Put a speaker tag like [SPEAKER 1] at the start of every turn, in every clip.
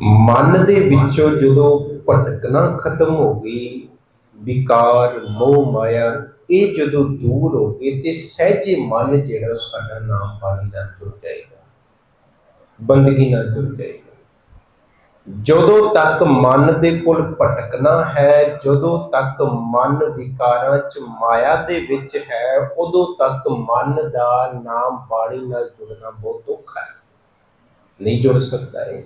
[SPEAKER 1] ਮਨ ਦੇ ਵਿੱਚੋਂ ਜਦੋਂ ਭਟਕਣਾ ਖਤਮ ਹੋ ਗਈ, ਵਿਕਾਰ, ਮੋਹ, ਮਾਇਆ, ਇਹ ਜਦੋਂ ਦੂਰ ਹੋ ਗਏ ਤੇ ਸਹਿਜੇ ਮਨ ਜਿਹੜਾ ਸਾਡਾ ਨਾਮ ਪਾਣੀ ਨਾਲ ਜੁੜ ਜਾਏਗਾ, ਬੰਦਗੀ ਨਾਲ ਜੁੜ ਜਾਏਗਾ। ਜਦੋਂ ਤੱਕ ਮਨ ਦੇ ਕੋਲ ਭਟਕਣਾ ਹੈ, ਜਦੋਂ ਤੱਕ ਮਨ ਵਿਕਾਰਾਂ ਚ ਮਾਇਆ ਦੇ ਵਿੱਚ ਹੈ, ਉਦੋਂ ਤੱਕ ਮਨ ਦਾ ਨਾਮ ਬਾਣੀ ਨਾਲ ਜੁੜਨਾ ਬਹੁਤ ਔਖਾ ਹੈ। ਨਹੀਂ ਜੁੜ ਸਕਦਾ ਹੈ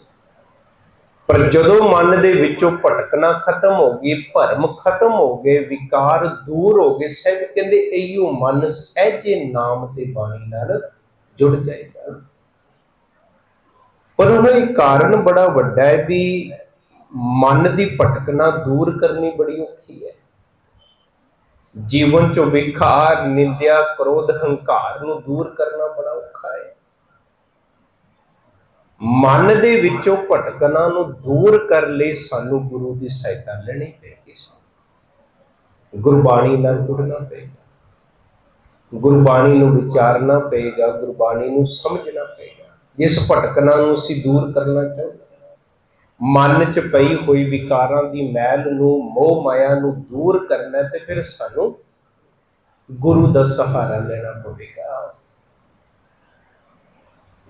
[SPEAKER 1] ਪਰ ਜਦੋਂ ਮਨ ਦੇ ਵਿੱਚੋਂ ਭਟਕਣਾ ਖਤਮ ਹੋ ਗਈ, ਭਰਮ ਖਤਮ ਹੋ ਗਏ, ਵਿਕਾਰ ਦੂਰ ਹੋ ਗਏ ਸਹਿਜ ਕਹਿੰਦੇ ਇਹੀਓ ਮਨ ਸਹਿਜੇ ਨਾਮ ਤੇ ਬਾਣੀ ਨਾਲ ਜੁੜ ਜਾਏਗਾ। ਪਰ ਉਹਦਾ ਇਹ ਕਾਰਨ ਬੜਾ ਵੱਡਾ ਹੈ ਵੀ ਮਨ ਦੀ ਭਟਕਣਾ ਦੂਰ ਕਰਨੀ ਬੜੀ ਔਖੀ ਹੈ। ਜੀਵਨ ਚੋਂ ਵਿਕਾਰ, ਨਿੰਦਿਆ, ਕ੍ਰੋਧ, ਹੰਕਾਰ ਨੂੰ ਦੂਰ ਕਰਨਾ ਬੜਾ ਔਖਾ ਹੈ। ਮਨ ਦੇ ਵਿੱਚੋਂ ਭਟਕਣਾ ਨੂੰ ਦੂਰ ਕਰ ਲਈ ਸਾਨੂੰ ਗੁਰੂ ਦੀ ਸਹਾਇਤਾ ਲੈਣੀ ਪਏਗੀ ਗੁਰਬਾਣੀ ਨਾਲ ਜੁੜਨਾ ਪਏਗਾ। ਗੁਰਬਾਣੀ ਨੂੰ ਵਿਚਾਰਨਾ ਪਏਗਾ, ਗੁਰਬਾਣੀ ਨੂੰ ਸਮਝਣਾ ਪਏਗਾ। ਜਿਸ ਭਟਕਣਾ ਨੂੰ ਅਸੀਂ ਦੂਰ ਕਰਨਾ ਚਾਹੁੰਦੇ ਮਨ 'ਚ ਪਈ ਹੋਈ ਵਿਕਾਰਾਂ ਦੀ ਮੈਲ ਨੂੰ, ਮੋਹ ਮਾਇਆ ਨੂੰ ਦੂਰ ਕਰਨਾ ਤੇ ਫਿਰ ਸਾਨੂੰ ਗੁਰੂ ਦਾ ਸਹਾਰਾ ਲੈਣਾ ਪਵੇਗਾ।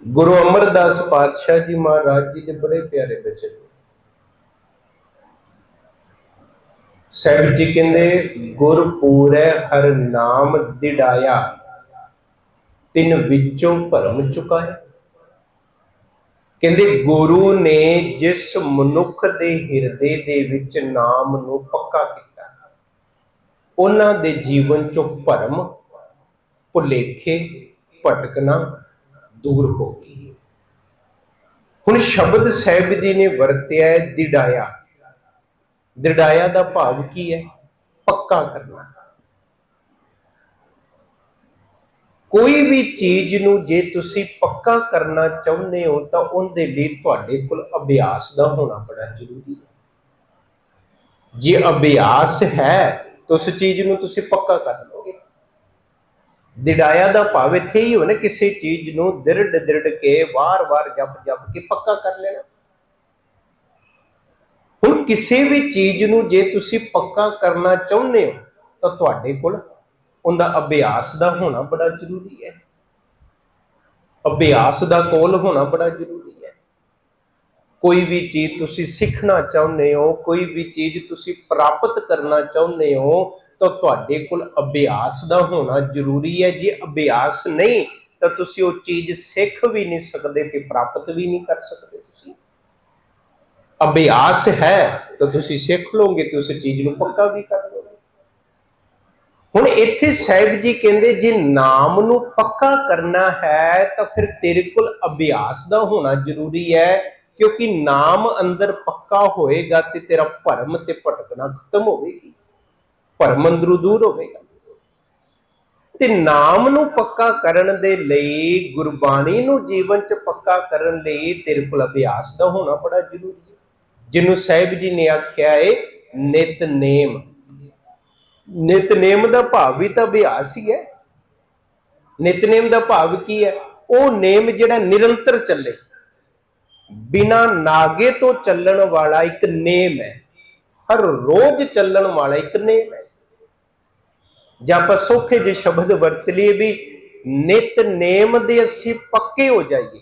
[SPEAKER 1] ਗੁਰੂ ਅਮਰਦਾਸ ਪਾਤਸ਼ਾਹ ਜੀ ਮਹਾਰਾਜ ਜੀ ਦੇ ਬੜੇ ਪਿਆਰੇ ਬੱਚੇ। ਸਾਹਿਬ ਜੀ ਕਹਿੰਦੇ ਗੁਰ ਪੂਰੈ ਹਰ ਨਾਮ ਦਿੜਾਇਆ ਤਿਨ ਵਿੱਚੋਂ ਭਰਮ ਚੁਕਾਇਆ। ਕਹਿੰਦੇ, ਗੁਰੂ ਨੇ ਜਿਸ ਮਨੁੱਖ ਦੇ ਹਿਰਦੇ ਦੇ ਵਿੱਚ ਨਾਮ ਨੂੰ ਪੱਕਾ ਕੀਤਾ, ਉਹਨਾਂ ਦੇ ਜੀਵਨ ਚੋਂ ਭਰਮ ਭੁਲੇਖੇ ਭਟਕਣਾ ਦੂਰ ਹੋ ਗਈ ਹੁਣ ਸ਼ਬਦ ਸਾਹਿਬ ਜੀ ਨੇ ਵਰਤਿਆ ਹੈ ਦਿੜਾਇਆ ਦਿੜਾਇਆ ਦਾ ਭਾਵ ਕੀ ਹੈ? ਪੱਕਾ ਕਰਨਾ। ਕੋਈ ਵੀ ਚੀਜ਼ ਨੂੰ ਜੇ ਤੁਸੀਂ ਪੱਕਾ ਕਰਨਾ ਚਾਹੁੰਦੇ ਹੋ ਤਾਂ ਉਹਦੇ ਲਈ ਤੁਹਾਡੇ ਕੋਲ ਅਭਿਆਸ ਦਾ ਹੋਣਾ ਬੜਾ ਜ਼ਰੂਰੀ ਹੈ। ਜੇ ਅਭਿਆਸ ਹੈ, ਤਾਂ ਉਸ ਚੀਜ਼ ਨੂੰ ਤੁਸੀਂ ਪੱਕਾ ਕਰ ਲਓਗੇ। ਦਿੜਾਇਆ ਦਾ ਭਾਵ ਇੱਥੇ ਹੀ ਹੋਣਾ ਕਿਸੇ ਚੀਜ਼ ਨੂੰ ਦਿਰੜ ਦਿਰੜ ਕੇ ਵਾਰ-ਵਾਰ ਜਪ-ਜਪ ਕੇ ਪੱਕਾ ਕਰ ਲੈਣਾ। ਹੁਣ ਕਿਸੇ ਵੀ ਚੀਜ਼ ਨੂੰ ਜੇ ਤੁਸੀਂ ਪੱਕਾ ਕਰਨਾ ਚਾਹੁੰਦੇ ਹੋ, ਤਾਂ ਤੁਹਾਡੇ ਕੋਲ ਉਹਦਾ ਅਭਿਆਸ ਦਾ ਹੋਣਾ ਬੜਾ ਜ਼ਰੂਰੀ ਹੈ। ਅਭਿਆਸ ਦਾ ਕੋਲ ਹੋਣਾ ਬੜਾ ਜ਼ਰੂਰੀ ਹੈ। ਕੋਈ ਵੀ ਚੀਜ਼ ਤੁਸੀਂ ਸਿੱਖਣਾ ਚਾਹੁੰਦੇ ਹੋ, ਕੋਈ ਵੀ ਚੀਜ਼ ਤੁਸੀਂ ਪ੍ਰਾਪਤ ਕਰਨਾ ਚਾਹੁੰਦੇ ਹੋ ਤਾਂ ਤੁਹਾਡੇ ਕੋਲ ਅਭਿਆਸ ਦਾ ਹੋਣਾ ਜ਼ਰੂਰੀ ਹੈ। ਜੇ ਅਭਿਆਸ ਨਹੀਂ, ਤਾਂ ਤੁਸੀਂ ਉਹ ਚੀਜ਼ ਸਿੱਖ ਵੀ ਨਹੀਂ ਸਕਦੇ ਤੇ ਪ੍ਰਾਪਤ ਵੀ ਨਹੀਂ ਕਰ ਸਕਦੇ ਤੁਸੀਂ। ਅਭਿਆਸ ਹੈ, ਤਾਂ ਤੁਸੀਂ ਸਿੱਖ ਲਓਗੇ ਤੇ ਉਸ ਚੀਜ਼ ਨੂੰ ਪੱਕਾ ਵੀ ਕਰ ਲਓਗੇ। ਹੁਣ ਇੱਥੇ ਸਾਹਿਬ ਜੀ ਕਹਿੰਦੇ, ਜੇ ਨਾਮ ਨੂੰ ਪੱਕਾ ਕਰਨਾ ਹੈ, ਤਾਂ ਫਿਰ ਤੇਰੇ ਕੋਲ ਅਭਿਆਸ ਦਾ ਹੋਣਾ ਜ਼ਰੂਰੀ ਹੈ, ਕਿਉਂਕਿ ਨਾਮ ਅੰਦਰ ਪੱਕਾ ਹੋਏਗਾ ਤੇ ਤੇਰਾ ਭਰਮ ਤੇ ਭਟਕਣਾ ਖਤਮ ਹੋਵੇਗੀ। ਭਰਮ ਅੰਦਰੋਂ ਦੂਰ ਹੋਵੇਗਾ। ਤੇ ਨਾਮ ਨੂੰ ਪੱਕਾ ਕਰਨ ਦੇ ਲਈ, ਗੁਰਬਾਣੀ ਨੂੰ ਜੀਵਨ 'ਚ ਪੱਕਾ ਕਰਨ ਲਈ ਤੇਰੇ ਕੋਲ ਅਭਿਆਸ ਦਾ ਹੋਣਾ ਬੜਾ ਜ਼ਰੂਰੀ ਹੈ। ਜਿਹਨੂੰ ਸਾਹਿਬ ਜੀ ਨੇ ਆਖਿਆ ਹੈ ਨਿਤਨੇਮ। ਨਿਤਨੇਮ ਦਾ ਭਾਵ ਵੀ ਤਾਂ ਅਭਿਆਸ ਹੀ ਹੈ। ਨਿਤਨੇਮ ਦਾ ਭਾਵ ਕੀ ਹੈ? ਉਹ ਨੇਮ ਜਿਹੜਾ ਨਿਰੰਤਰ ਚੱਲੇ। ਬਿਨਾ ਨਾਗੇ ਤੋਂ ਚੱਲਣ ਵਾਲਾ ਇੱਕ ਨੇਮ ਹੈ। ਹਰ ਰੋਜ਼ ਚੱਲਣ ਵਾਲਾ ਇੱਕ ਨੇਮ ਹੈ। ਜਾਂ ਆਪਾਂ ਸੌਖੇ ਜੇ ਸ਼ਬਦ ਵਰਤ ਲਈਏ ਵੀ ਨਿਤਨੇਮ ਦੇ ਅਸੀਂ ਪੱਕੇ ਹੋ ਜਾਈਏ।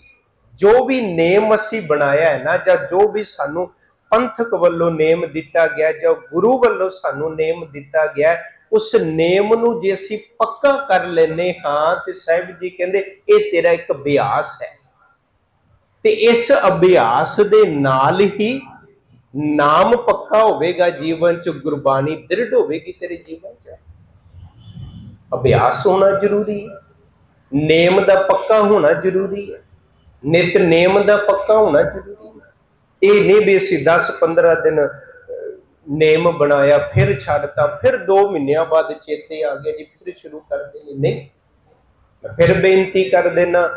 [SPEAKER 1] ਜੋ ਵੀ ਨੇਮ ਅਸੀਂ ਬਣਾਇਆ ਹੈ ਨਾ, ਜਾਂ ਜੋ ਵੀ ਸਾਨੂੰ ਪੰਥਕ ਵੱਲੋਂ ਨੇਮ ਦਿੱਤਾ ਗਿਆ ਜਾਂ ਗੁਰੂ ਵੱਲੋਂ ਸਾਨੂੰ ਨੇਮ ਦਿੱਤਾ ਗਿਆ ਉਸ ਨੇਮ ਨੂੰ ਜੇ ਅਸੀਂ ਪੱਕਾ ਕਰ ਲੈਨੇ ਹਾਂ, ਤੇ ਸਾਹਿਬ ਜੀ ਕਹਿੰਦੇ, ਇਹ ਤੇਰਾ ਇੱਕ ਅਭਿਆਸ ਹੈ। ਤੇ ਇਸ ਅਭਿਆਸ ਦੇ ਨਾਲ ਹੀ ਨਾਮ ਪੱਕਾ ਹੋਵੇਗਾ ਜੀਵਨ ਚ, ਗੁਰਬਾਣੀ ਦ੍ਰਿੜ ਹੋਵੇਗੀ ਤੇਰੇ ਜੀਵਨ ਚ। ਅਭਿਆਸ ਹੋਣਾ ਜ਼ਰੂਰੀ ਹੈ, ਨੇਮ ਦਾ ਪੱਕਾ ਹੋਣਾ ਜ਼ਰੂਰੀ ਹੈ, ਨਿਤ ਨੇਮ ਦਾ ਪੱਕਾ ਹੋਣਾ ਜ਼ਰੂਰੀ ਹੈ। ਇਹ ਨਹੀਂ ਵੀ ਅਸੀਂ 10 15 ਦਿਨ ਨੇਮ ਬਣਾਇਆ, ਫਿਰ ਛੱਡਤਾ, ਫਿਰ 2 ਮਹੀਨਿਆਂ ਬਾਅਦ ਚੇਤੇ ਆ ਗਿਆ ਜੀ, ਫਿਰ ਸ਼ੁਰੂ ਕਰ ਦੇਣੀ। ਨਹੀਂ ਫਿਰ ਬੇਨਤੀ ਕਰ ਦੇਣਾ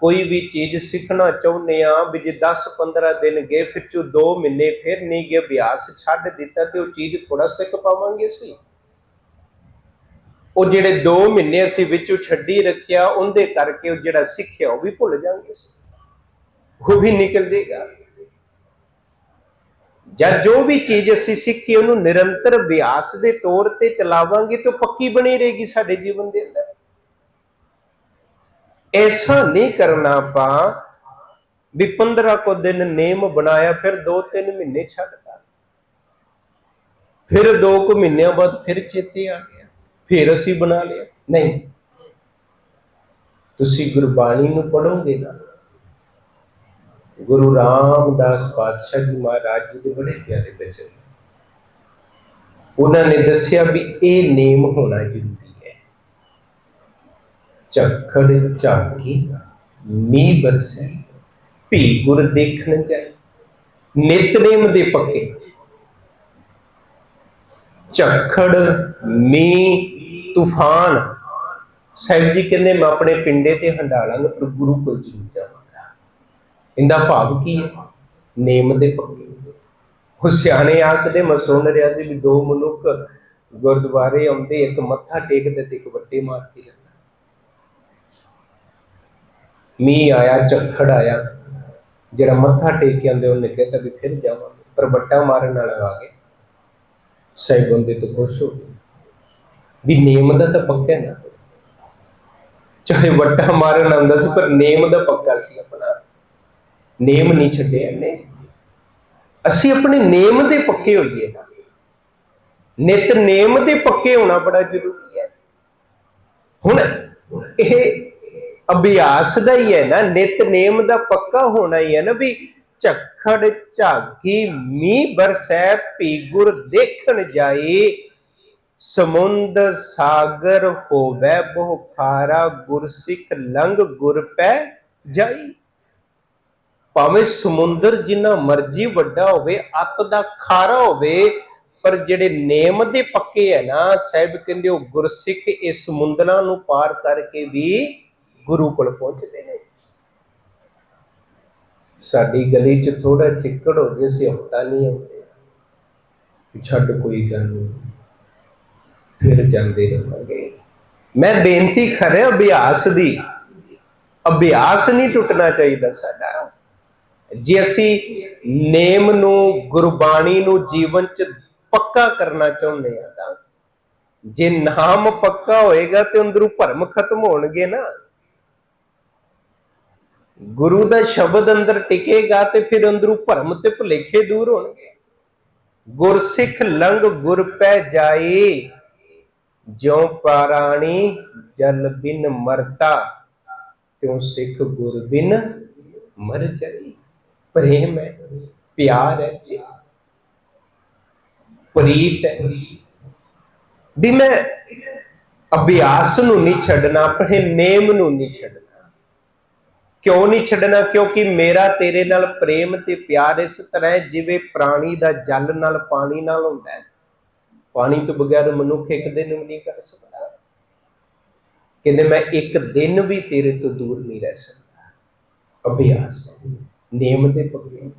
[SPEAKER 1] ਕੋਈ ਵੀ ਚੀਜ਼ ਸਿੱਖਣਾ ਚਾਹੁੰਦੇ ਆ, ਵੀ ਜੇ 10 15 ਦਿਨ ਗਏ, ਫਿਰ ਚੋਂ 2 ਮਹੀਨੇ ਫਿਰ ਨਹੀਂ ਗਏ, ਅਭਿਆਸ ਛੱਡ ਦਿੱਤਾ ਤੇ ਉਹ ਚੀਜ਼ ਥੋੜਾ ਸਿੱਖ ਪਾਵਾਂਗੇ ਸੀ ਉਹ ਜਿਹੜੇ 2 ਮਹੀਨੇ ਅਸੀਂ ਵਿੱਚੋਂ ਛੱਡੀ ਰੱਖਿਆ, ਉਹਦੇ ਕਰਕੇ ਉਹ ਜਿਹੜਾ ਸਿੱਖਿਆ ਉਹ ਵੀ ਭੁੱਲ ਜਾਵਾਂਗੇ ਸੀ ਉਹ ਵੀ ਨਿਕਲ ਜਾਏਗਾ ਜਾਂ ਜੋ ਵੀ ਚੀਜ਼ ਅਸੀਂ ਸਿੱਖੀ, ਉਹਨੂੰ ਨਿਰੰਤਰ ਅਭਿਆਸ ਦੇ ਤੌਰ ਤੇ ਚਲਾਵਾਂਗੇ ਤਾਂ ਪੱਕੀ ਬਣੀ ਰਹੇਗੀ ਸਾਡੇ ਜੀਵਨ ਦੇ ਅੰਦਰ। ਐਸਾ ਨਹੀਂ ਕਰਨਾ ਪਾ ਵੀ 15 ਕੋ ਦਿਨ ਨੇਮ ਬਣਾਇਆ, ਫਿਰ 2-3 ਮਹੀਨੇ ਛੱਡਦਾ ਫਿਰ 2 ਕੁ ਮਹੀਨਿਆਂ ਬਾਅਦ ਫਿਰ ਚੇਤੇ ਆ ਗਿਆ। ਫਿਰ ਅਸੀਂ ਬਣਾ ਲਿਆ। ਨਹੀਂ। ਤੁਸੀਂ ਗੁਰਬਾਣੀ ਨੂੰ ਪੜੋਗੇ ਨਾ। ਗੁਰੂ ਰਾਮਦਾਸ ਪਾਤਸ਼ਾਹ ਜੀ ਮਹਾਰਾਜ ਜੀ ਦੇ ਬੜੇ ਪਿਆਰੇ ਬਚਨ ਉਹਨਾਂ ਨੇ ਦੱਸਿਆ ਵੀ ਇਹ ਨੇਮ ਹੋਣਾ ਜ਼ਰੂਰੀ ਹੈ। ਝੱਖੜ ਝਾਕੀ ਮੀਂਹ ਬਰਸੈ। ਭੀ ਗੁਰ ਦੇਖਣ ਜਾਏ। ਨਿਤਨੇਮ ਦੇ ਪੱਕੇ। ਝੱਖੜ ਮੀ ਤੂਫਾਨ। ਸਾਹਿਬ ਜੀ ਕਹਿੰਦੇ, ਮੈਂ ਆਪਣੇ ਪਿੰਡੇ ਤੇ ਹੰਡਾਲਾਂਗਾ ਪਰ ਗੁਰੂ ਕੋਲ ਜ਼ਰੂਰ ਜਾਵਾਂਗਾ। ਇਹਦਾ ਭਾਵ ਕੀ ਹੈ? ਨੇਮ ਦੇ ਪੱਕੇ। ਉਹ ਸਿਆਣੇ ਆਖਦੇ ਮੈਂ ਸੁਣ ਰਿਹਾ ਸੀ ਵੀ ਦੋ ਮਨੁੱਖ ਗੁਰਦੁਆਰੇ ਆਉਂਦੇ, ਇੱਕ ਮੱਥਾ ਟੇਕਦੇ ਤੇ ਇੱਕ ਵੱਟੇ ਮਾਰ ਕੇ ਜਾਂਦਾ। ਮੀਂਹ ਆਇਆ, ਝੱਖੜ ਆਇਆ। ਜਿਹੜਾ ਮੱਥਾ ਟੇਕ ਕੇ ਆਉਂਦੇ, ਉਹਨੇ ਕਹਿੰਦਾ ਵੀ ਫਿਰ ਜਾਵਾਂਗੇ। ਪਰ ਵੱਟਾ ਮਾਰਨ ਵਾਲਾ ਆ ਗਿਆ। ਸਾਹਿਬ ਬੰਦੇ ਤੋਂ ਖੁਸ਼ ਹੋ ਗਏ। ਵੀ ਨੇਮ ਦਾ ਤਾਂ ਪੱਕਾ ਨਾ। ਚਾਹੇ ਵੱਟਾ ਮਾਰਨ ਆਉਂਦਾ ਸੀ, ਪਰ ਨੇਮ ਦਾ ਪੱਕਾ ਸੀ ਆਪਣਾ। ਨੇਮ ਨਹੀਂ ਛੱਡਿਆ ਨੇ ਅਸੀਂ ਆਪਣੇ ਨੇਮ ਦੇ ਪੱਕੇ ਹੋਈਏ ਨਾ। ਨਿਤ ਨੇਮ ਦੇ ਪੱਕੇ ਹੋਣਾ ਬੜਾ ਜ਼ਰੂਰੀ ਹੈ। ਹੁਣ ਇਹ ਅਭਿਆਸ ਦਾ ਹੀ ਹੈ ਨਾ। ਨਿਤ ਨੇਮ ਦਾ ਪੱਕਾ ਹੋਣਾ ਹੀ ਹੈ ਨਾ ਵੀ ਝੱਖੜ ਝਾਗੀ ਮੀਂਹ ਬਰਸੈ ਪੀ ਗੁਰ ਦੇਖਣ ਜਾਏ। ਸਮੁੰਦ ਸਾਗਰ ਹੋਵੇ ਬਹੁ ਖਾਰਾ ਗੁਰਸਿੱਖ ਲੰਘ ਗੁਰ ਪੈ ਜਾਈ। ਭਾਵੇਂ ਸਮੁੰਦਰ ਜਿੰਨਾ ਮਰਜ਼ੀ ਵੱਡਾ ਹੋਵੇ, ਅੱਤ ਦਾ ਖਾਰਾ ਹੋਵੇ, ਪਰ ਜਿਹੜੇ ਨੇਮ ਦੇ ਪੱਕੇ ਹੈ ਨਾ, ਸਾਹਿਬ ਕਹਿੰਦੇ ਉਹ ਗੁਰਸਿੱਖ ਇਸ ਸਮੁੰਦਰਾਂ ਨੂੰ ਪਾਰ ਕਰਕੇ ਵੀ ਗੁਰੂ ਕੋਲ ਪਹੁੰਚਦੇ ਨੇ। ਸਾਡੀ ਗਲੀ 'ਚ ਥੋੜਾ ਚਿੱਕੜ ਹੋ ਜੇ ਸਿਹਤਾ ਨਹੀਂ ਆਉਂਦੇ ਛੱਡ ਕੋਈ ਗੱਲ ਨਹੀਂ ਫਿਰ ਜਾਂਦੇ ਰਹਾਂਗੇ। ਮੈਂ ਬੇਨਤੀ ਕਰ ਰਿਹਾ ਅਭਿਆਸ ਦੀ, ਅਭਿਆਸ ਨਹੀਂ ਟੁੱਟਣਾ ਚਾਹੀਦਾ ਸਾਡਾ। ਜੇ ਅਸੀਂ ਨੇਮ ਨੂੰ, ਗੁਰਬਾਣੀ ਨੂੰ ਜੀਵਨ 'ਚ ਪੱਕਾ ਕਰਨਾ ਚਾਹੁੰਦੇ ਆ ਤਾਂ, ਜੇ ਨਾਮ ਪੱਕਾ ਹੋਏਗਾ ਤੇ ਅੰਦਰੋਂ ਭਰਮ ਖਤਮ ਹੋਣਗੇ ਨਾ। ਗੁਰੂ ਦਾ ਸ਼ਬਦ ਅੰਦਰ ਟਿਕੇਗਾ ਤੇ ਫਿਰ ਅੰਦਰੋਂ ਭਰਮ ਤੇ ਭੁਲੇਖੇ ਦੂਰ ਹੋਣਗੇ। ਗੁਰਸਿੱਖ ਲੰਘ, ਗੁਰ ਪੈ ਜਾਏ। ਜਿਉ ਪਾਰਾਣੀ ਜਲ ਬਿਨ ਮਰਤਾ, ਤਿਉ ਸਿੱਖ ਗੁਰ ਬਿਨ ਮਰ ਜਾਈ ਪ੍ਰੇਮ ਹੈ, ਪਿਆਰ ਹੈ ਪ੍ਰੀਤ ਹੈ। ਵੀ ਮੈਂ ਅਭਿਆਸ ਨੂੰ ਨਹੀਂ ਛੱਡਣਾ, ਆਪਣੇ ਨੇਮ ਨੂੰ ਨਹੀਂ ਛੱਡਣਾ। ਕਿਉਂ ਨਹੀਂ ਛੱਡਣਾ? ਕਿਉਂਕਿ ਮੇਰਾ ਤੇਰੇ ਨਾਲ ਪ੍ਰੇਮ ਤੇ ਪਿਆਰ ਇਸ ਤਰ੍ਹਾਂ ਜਿਵੇਂ ਪ੍ਰਾਣੀ ਦਾ ਜਲ ਨਾਲ ਪਾਣੀ ਨਾਲ ਹੁੰਦਾ ਹੈ। ਪਾਣੀ ਤੋਂ ਬਗੈਰ ਮਨੁੱਖ ਇੱਕ ਦਿਨ ਵੀ ਨਹੀਂ ਕਰ ਸਕਦਾ। ਕਹਿੰਦੇ, ਮੈਂ ਇੱਕ ਦਿਨ ਵੀ ਤੇਰੇ ਤੋਂ ਦੂਰ ਨਹੀਂ ਰਹਿ ਸਕਦਾ। ਅਭਿਆਸ ਨੇਮ ਦੇ ਪੱਕੇ।